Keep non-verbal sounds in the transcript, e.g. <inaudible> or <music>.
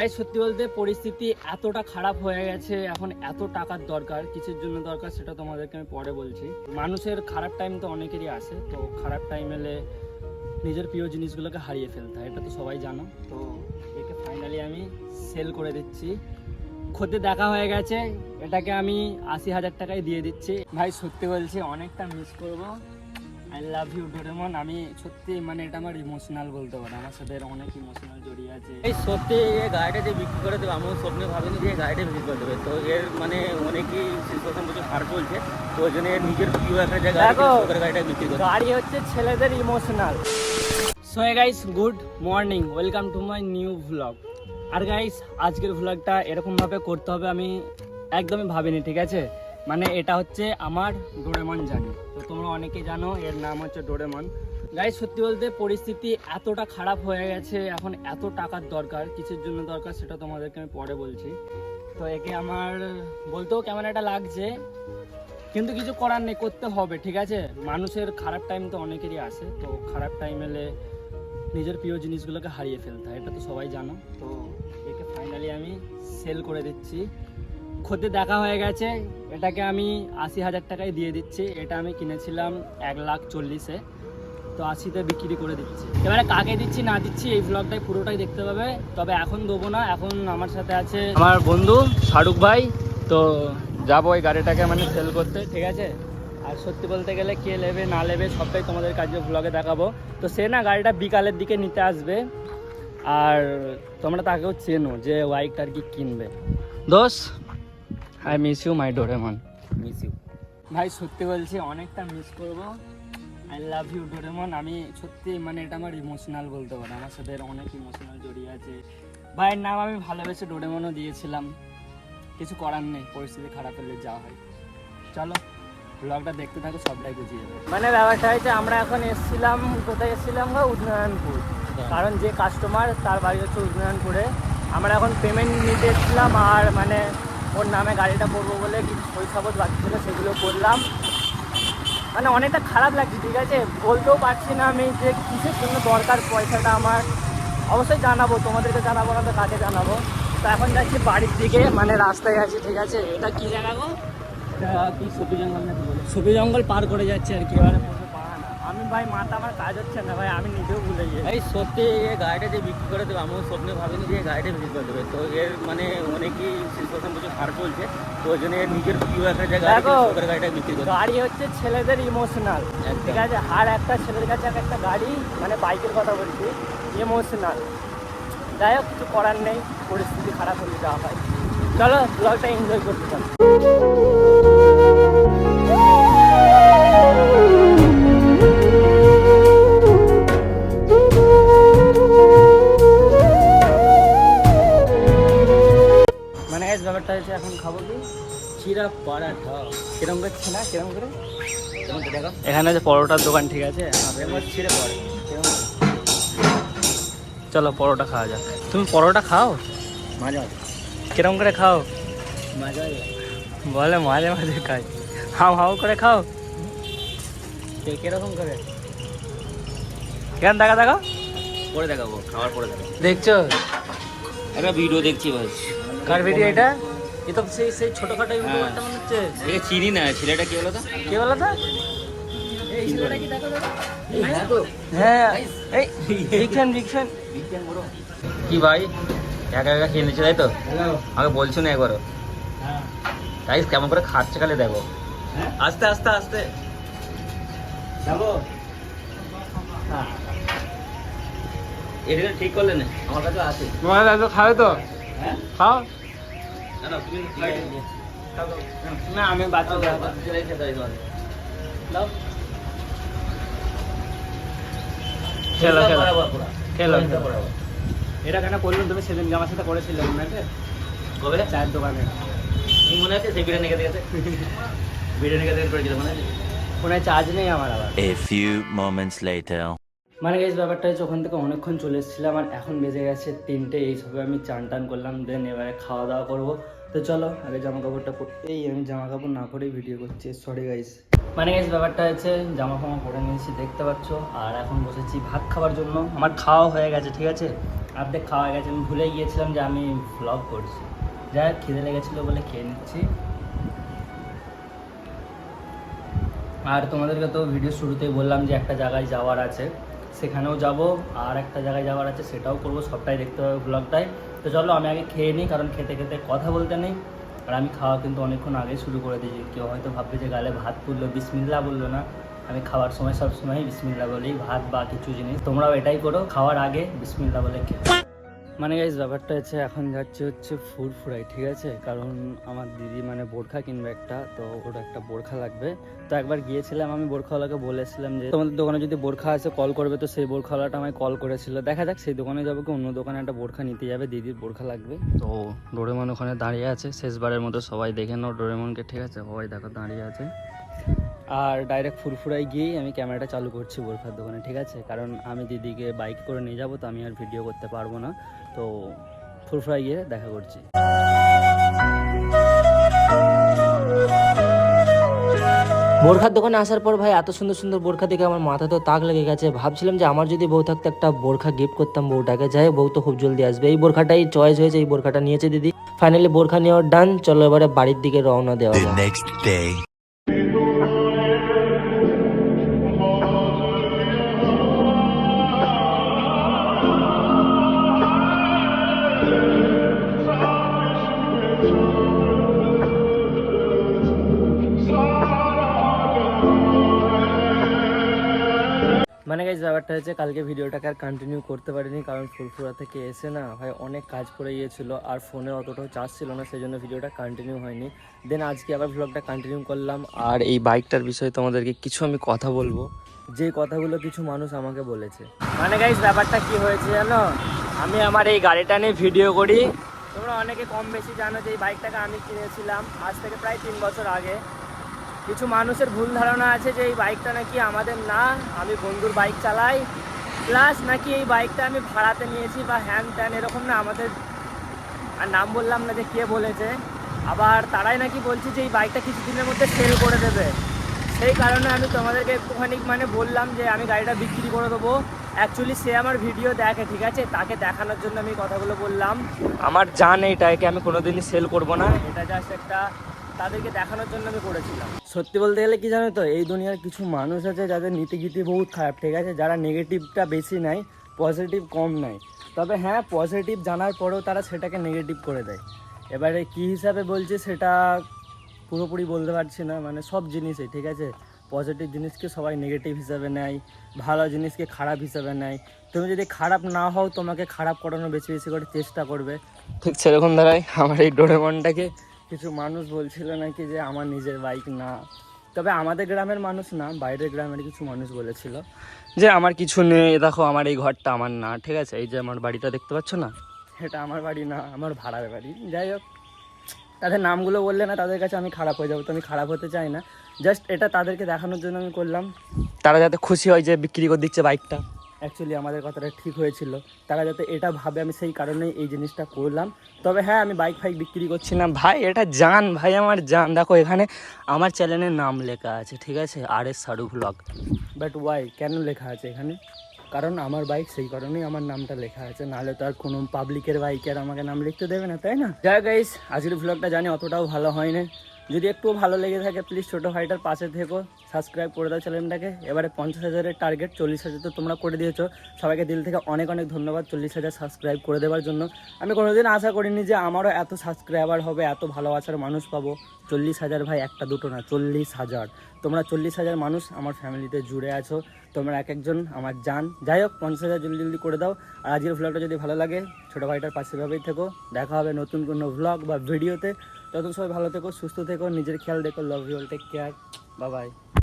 তাই সত্যি বলতে পরিস্থিতি এতটা খারাপ হয়ে গেছে, এখন এত টাকার দরকার, কিসের জন্য দরকার সেটা তোমাদেরকে আমি পরে বলছি। মানুষের খারাপ টাইম তো অনেকেরই আসে তো খারাপ টাইম এলে নিজের প্রিয় জিনিসগুলোকে হারিয়ে ফেলতে হয়, এটা তো সবাই জানো। তো একে ফাইনালি আমি সেল করে দিচ্ছি। খোদে দেখা হয়ে গেছে, এটাকে আমি আশি হাজার টাকায় দিয়ে দিচ্ছি। ভাই, সত্যি বলছি, অনেকটা মিস করব। আই লাভ ইউ ডোরেমন আমি সত্যি মানে এটা আমার ইমোশনাল বলতে পারো। আমার সাথে অনেক ইমোশনাল জড়িয়ে আছে। এই সত্যি এই গাড়িটা যে বিক্রি করে দেবে আমিও স্বপ্নে ভাবিনি যে এই গাড়িটা বিক্রি করে দেবে। তো এর মানে অনেকই সিচুয়েশন প্রচুর হার চলছে তো ওই জন্য এর নিজের প্রিয় একটা জায়গা গাড়িটা বিক্রি করে গাড়ি হচ্ছে ছেলেদের emotional so guys good morning welcome to my new vlog R guys আজকের ভ্লগটা এরকমভাবে করতে হবে আমি একদমই ভাবিনি ঠিক আছে? মানে এটা হচ্ছে আমার ডোরেমন জানি। তো তোমরা অনেকেই জানো, এর নাম হচ্ছে ডোরেমন। গাইস সত্যি বলতে পরিস্থিতি এতটা খারাপ হয়ে গেছে, এখন এত টাকার দরকার, কিসের জন্য দরকার সেটা তোমাদেরকে আমি পরে বলছি। তো একে আমার, বলতেও কেমন একটা লাগছে, কিন্তু কিছু করার নেই, করতে হবে, ঠিক আছে? মানুষের খারাপ টাইম তো অনেকেরই আসে তো খারাপ টাইম এলে নিজের প্রিয় জিনিসগুলোকে হারিয়ে ফেলতে হয়, এটা তো সবাই জানো। তো একে ফাইনালি আমি সেল করে দিচ্ছি। খোদে দেখা হয়ে গেছে। এটাকে আমি আশি হাজার টাকায় দিয়ে দিচ্ছি। এটা আমি কিনেছিলাম এক লাখ চল্লিশে। তো আশিতে বিক্রি করে দিচ্ছি। এবারে কাকে দিচ্ছি, না দিচ্ছি, এই ব্লগটাই পুরোটাই দেখতে পাবে তবে এখন দেবো না, এখন আমার সাথে আছে আমার বন্ধু শাহরুখ ভাই। তো যাব ওই গাড়িটাকে মানে সেল করতে, ঠিক আছে? আর সত্যি বলতে গেলে কে নেবে, না নেবে, সবটাই তোমাদের কাছে ব্লগে দেখাবো। তো সে না গাড়িটা বিকালের দিকে নিতে আসবে। আর তোমরা তাকেও চেনো যে বাইকটা আর কি কিনবে। দোষ I miss you my Doraemon miss you ভাই সত্যি বলছি অনেকটা মিস করব। আই লাভ ইউ ডোরেমন আমি সত্যি মানে এটা আমার ইমোশনাল বলতে পারো। আমার সাথে অনেক ইমোশনাল জড়িয়ে আছে। ভাইয়ের নাম আমি ভালোবেসে ডোরেমনও দিয়েছিলাম। কিছু করার নেই পরিস্থিতি খারাপ হলে যা হয়। চলো ব্লগটা দেখতে থাকো সবটাই বুঝিয়ে যাবে মানে ব্যাপারটা হয়েছে আমরা এখন এসেছিলাম কোথায় এসেছিলাম বা উদয়নপুর। কারণ যে কাস্টমার তার বাড়ি হচ্ছে উদয়নপুরে। আমরা এখন পেমেন্ট নিতে এসেছিলাম আর মানে ওর নামে গাড়িটা করব বলে কিছু পয়সাপত বাকি ছিল সেগুলো করলাম। মানে অনেকটা খারাপ লাগছে ঠিক আছে? বলতেও পারছি না আমি যে কিসের জন্য দরকার পয়সাটা আমার। অবশ্যই জানাব তোমাদেরকে জানাব না তো কাকে জানাব? তো এখন যাচ্ছি বাড়ির দিকে মানে রাস্তায় আছি ঠিক আছে? এটা কি জানাব এটা কি সবুজ জঙ্গল সবুজ জঙ্গল পার করে যাচ্ছে আর কি এবারে। আমি ভাই মাথা আমার কাজ হচ্ছে না ভাই আমি নিজেও ভুলে যাই এই সত্যি এই গাড়িটা যে বিক্রি করে দেবে আমিও স্বপ্নে ভাবিনি যে এই গাড়িটা বিক্রি করে দেবে। তো এর মানে অনেকই সিচুয়েশন প্রচুর হার চলছে। তো ওই জন্য এর নিজের প্রিয় একটা জায়গা গাড়িটা বিক্রি করে গাড়ি হচ্ছে ছেলেদের ইমোশনাল ঠিক আছে? আর একটা ছেলের কাছে এক একটা গাড়ি মানে বাইকের কথা বলছি ইমোশনাল যাই হোক কিছু করার নেই পরিস্থিতি খারাপ হলে যাওয়া হয়। চলো ব্লগটা এনজয় করতে চাও এখন খাব কি? চিরা পরাঠা। কিরম করে না কিরম করে? এখানে যে পরোটার দোকান ঠিক আছে? ছিঁড়ে পড়ে চলো পরোটা খাওয়া যাক। তুমি পরোটা খাও? মাঝে কিরম করে খাও? মাঝে বলে মাঝে মাঝে খাই। হাও হাও করে খাও। কে কীরকম করে? কেন দেখা দেখো পরে দেখাবো খাওয়ার পরে দেখাবো। দেখছ? একটা ভিডিও দেখছি ভাই কার ভিডিও এটা? এ তো সেই সেই ছোটখাটো হ্যাঁ। ইউটিউবারটা মনে হচ্ছে। একে চিনি না ছেলেটা কি হলো তো কে বলো তো এই ছেলেটা কি দেখো দেখো? হ্যাঁ। এই ফ্যান কি ভাই? একা একা খেয়ে নিচ্ছে তাই তো? আমাকে বলছো না একবারও। হ্যাঁ। তাই কেমন করে খাচ্ছে খালি দেখো। হ্যাঁ? আস্তে আস্তে আস্তে। যাব হ্যাঁ এটা ঠিক করলে না আমার কাছে আছে। তোমার দাদু খাবে তো? হ্যাঁ। খাও। না আমি বাচ্চা খেলো খেলো। খেলো এটা কেন করলাম? তুমি সেদিন আমার সাথে করেছিলে মনে আছে কবে? চায়ের দোকানে। তুমি মনে আছে? সেই বিরিয়ানি খেতে গেছে? <laughs> বিরিয়ানি খেতে গেছে করেছিল মনে আছে? ফোনে চার্জ নেই আমার আবার। A few moments later. মানে এই ব্যাপারটা হচ্ছে ওখান থেকে অনেকক্ষণ চলে এসেছিলাম আর এখন বেজে গেছে তিনটে এই সবে আমি চান টান করলাম দেন এবারে খাওয়া দাওয়া করব। তো চলো, আগে জামা কাপড়টা পরতেই আমি জামা কাপড় না পরেই ভিডিও করছি সরি গাইস মানে এই ব্যাপারটা হচ্ছে জামা ফামা পরে নিয়েছি, দেখতে পাচ্ছ। আর এখন বসেছি ভাত খাওয়ার জন্য। আমার খাওয়া হয়ে গেছে, ঠিক আছে? অর্ধেক খাওয়া গেছে, আমি ভুলে গিয়েছিলাম যে আমি ভ্লগ করছি। হোক, খিদে লেগেছিলো বলে খেয়ে নিচ্ছি। আর তোমাদেরকে তো ভিডিও শুরুতেই বললাম যে একটা জায়গায় যাওয়ার আছে। সেখানেও যাব, আর একটা জায়গায় যাওয়ার আছে, সেটাও করব, সবটাই দেখতে হবে ব্লগটাই তো চলো, আমি আগে খেয়ে নিই, কারণ খেতে খেতে কথা বলতে নেই। আর আমি খাওয়া কিন্তু অনেকক্ষণ আগে শুরু করে দিয়েছি। কেউ হয়তো ভাববে যে গালে ভাত তুললো বিসমিল্লা বলল না। আমি খাওয়ার সময় সবসময় বিসমিল্লা বলি, ভাত বা কিছু জিনিস। তোমরাও এটাই করো, খাওয়ার আগে বিসমিল্লা বলে খেয়ে মানে গাইজ ব্যাপারটা হচ্ছে এখন যাচ্ছে হচ্ছে ফুড ফ্রাই ঠিক আছে? কারণ আমার দিদি মানে বোরখা কিনবে একটা, তো ওর একটা বোরখা লাগবে। তো একবার গিয়েছিলাম আমি বোরখাওয়ালাকে বলেছিলাম যে, তোমাদের দোকানে যদি বোরখা আছে কল করবে তো সেই বোরখাওয়ালাটা আমায় কল করেছিল। দেখা যাক, সেই দোকানে যাব কি, অন্য দোকানে একটা বোরখা নিতে যাবে, দিদির বোরখা লাগবে। তো ডোরেমন ওখানে দাঁড়িয়ে আছে, শেষবারের মতো সবাই দেখে নাও ডোরেমনকে, ঠিক আছে? সবাই দেখো দাঁড়িয়ে আছে। আর ডাইরেক্ট ফুরফুরাই গিয়েই আমি ক্যামেরাটা চালু করছি বোরখার দোকানে ঠিক আছে? কারণ আমি দিদিকে বাইক করে নিয়ে যাব তো আমি আর ভিডিও করতে পারব না। তো ফুরফুরাই গিয়ে দেখা করছি। বোরখার দোকানে আসার পর ভাই এত সুন্দর সুন্দর বোরখা দেখে আমার মাথা তো তাক লেগে গেছে। ভাবছিলাম যে আমার যদি বউ থাকতো একটা বোরখা গিফট করতাম বউটাকে। যাই বউ তো খুব জলদি আসবে। এই বোরখাটাই চয়েস হয়েছে এই বোরখাটা নিয়েছে দিদি। ফাইনালি বোরখা নেওয়ার ডান চলো এবারে বাড়ির দিকে রওনা দেওয়া ব্যাপারটা হচ্ছে কালকে ভিডিওটাকে আর কন্টিনিউ করতে পারিনি, কারণ ফুরফুরা থেকে এসে না ভাই অনেক কাজ পড়ে গিয়েছিল আর ফোনে অতটাও চার্জ ছিল না সেই জন্য ভিডিওটা কন্টিনিউ হয়নি। দেন আজকে আবার ব্লগটা কন্টিনিউ করলাম। আর এই বাইকটার বিষয়ে তোমাদেরকে কিছু আমি কথা বলব। যে কথাগুলো কিছু মানুষ আমাকে বলেছে। মানে গাইজ ব্যাপারটা কি হয়েছে জানো? আমি আমার এই গাড়িটা নিয়ে ভিডিও করি। তোমরা অনেকে কম বেশি জানো যে এই বাইকটাকে আমি কিনেছিলাম, আজ থেকে প্রায় তিন বছর আগে। কিছু মানুষের ভুল ধারণা আছে যে এই বাইকটা নাকি আমাদের না, আমি বন্ধুর বাইক চালাই। প্লাস নাকি এই বাইকটা আমি ভাড়াতে নিয়েছি বা হ্যান ত্যান এরকম না, আমাদের আর নাম বললাম না যে কে বলেছে। আবার তারাই নাকি বলছে যে এই বাইকটা কিছুদিনের মধ্যে সেল করে দেবে। সেই কারণে আমি তোমাদেরকে একটুখানি মানে বললাম যে আমি গাড়িটা বিক্রি করে দেবো। অ্যাকচুয়ালি সে আমার ভিডিও দেখে, ঠিক আছে? তাকে দেখানোর জন্য আমি কথাগুলো বললাম। আমার জান এইটাকে আমি কোনোদিনই সেল করব না। এটা জাস্ট একটা তাদেরকে দেখানোর জন্য আমি করেছিলাম। সত্যি বলতে গেলে কি জানো তো, এই দুনিয়ার কিছু মানুষ আছে যাদের নীতিগীতি বহুত খারাপ, ঠিক আছে? যারা নেগেটিভটা বেশি নেয় পজিটিভ কম নেয়। তবে হ্যাঁ পজিটিভ জানার পরেও তারা সেটাকে নেগেটিভ করে দেয়। এবারে কী হিসাবে বলছে সেটা পুরোপুরি বলতে পারছি না মানে সব জিনিসই, ঠিক আছে? পজিটিভ জিনিসকে সবাই নেগেটিভ হিসাবে নেয়, ভালো জিনিসকে খারাপ হিসাবে নেয়। তুমি যদি খারাপ না হও, তোমাকে খারাপ করানোর বেশি বেশি করে চেষ্টা করবে। ঠিক সেরকম দাঁড়ায় আমার এই ডোরেমনটাকে কিছু মানুষ বলছিল নাকি যে আমার নিজের বাইক না। তবে আমাদের গ্রামের মানুষ না, বাইরের গ্রামের কিছু মানুষ বলেছিল যে আমার কিছু নেই, দেখো আমার এই ঘরটা আমার না, ঠিক আছে? এই যে আমার বাড়িটা দেখতে পাচ্ছ না? এটা আমার বাড়ি না, আমার ভাড়ার বাড়ি। যাই হোক, তাদের নামগুলো বললে না তাদের কাছে আমি খারাপ হয়ে যাব, তো আমি খারাপ হতে চাই না। জাস্ট এটা তাদেরকে দেখানোর জন্য আমি করলাম। তারা যাতে খুশি হয় যে বিক্রি করে দিচ্ছে বাইকটা অ্যাকচুয়ালি আমাদের কথাটা ঠিক হয়েছিল। তারা যাতে এটা ভাবে, আমি সেই কারণেই এই জিনিসটা করলাম। তবে হ্যাঁ আমি বাইক ফাইক বিক্রি করছি না। ভাই, এটা জান, ভাই, আমার জান। দেখো, এখানে আমার চ্যানেলের নাম লেখা আছে, ঠিক আছে? R S Saru blog but Y কেন লেখা আছে এখানে? কারণ আমার বাইক সেই কারণেই আমার নামটা লেখা আছে। নাহলে তো আর কোনো পাবলিকের বাইকের আমাকে নাম লিখতে দেবে না, তাই না? যাই গাইস আজকের ব্লগটা জানি অতটাও ভালো হয় না যদি একটু ভালো লেগে থাকে প্লিজ ছোটো ভাইটার পাশে থেকো সাবস্ক্রাইব করে দাও চ্যানেলটাকে। এবারে পঞ্চাশ হাজারের টার্গেট চল্লিশ হাজার তো তোমরা করে দিয়েছ। সবাইকে দিল থেকে অনেক অনেক ধন্যবাদ চল্লিশ হাজার সাবস্ক্রাইব করে দেওয়ার জন্য। আমি কোনোদিন আশা করিনি যে আমারও এত সাবস্ক্রাইবার হবে, এত ভালোবাসার মানুষ পাবো। চল্লিশ হাজার ভাই একটা দুটো না, চল্লিশ হাজার। তোমরা চল্লিশ হাজার মানুষ আমার ফ্যামিলিতে জুড়ে আছো। তোমরা এক একজন, আমার যান যাই হোক, পঞ্চাশ হাজার জলদি জলদি করে দাও। আর আজকের ভ্লগটা যদি ভালো লাগে, ছোটো ভাইটার পাশেভাবেই থেকো। দেখা হবে নতুন কোনো ভ্লগ বা ভিডিওতে তত সবাই ভালো থেকো, সুস্থ থেকো, নিজের খেয়াল দেখো love you take care bye bye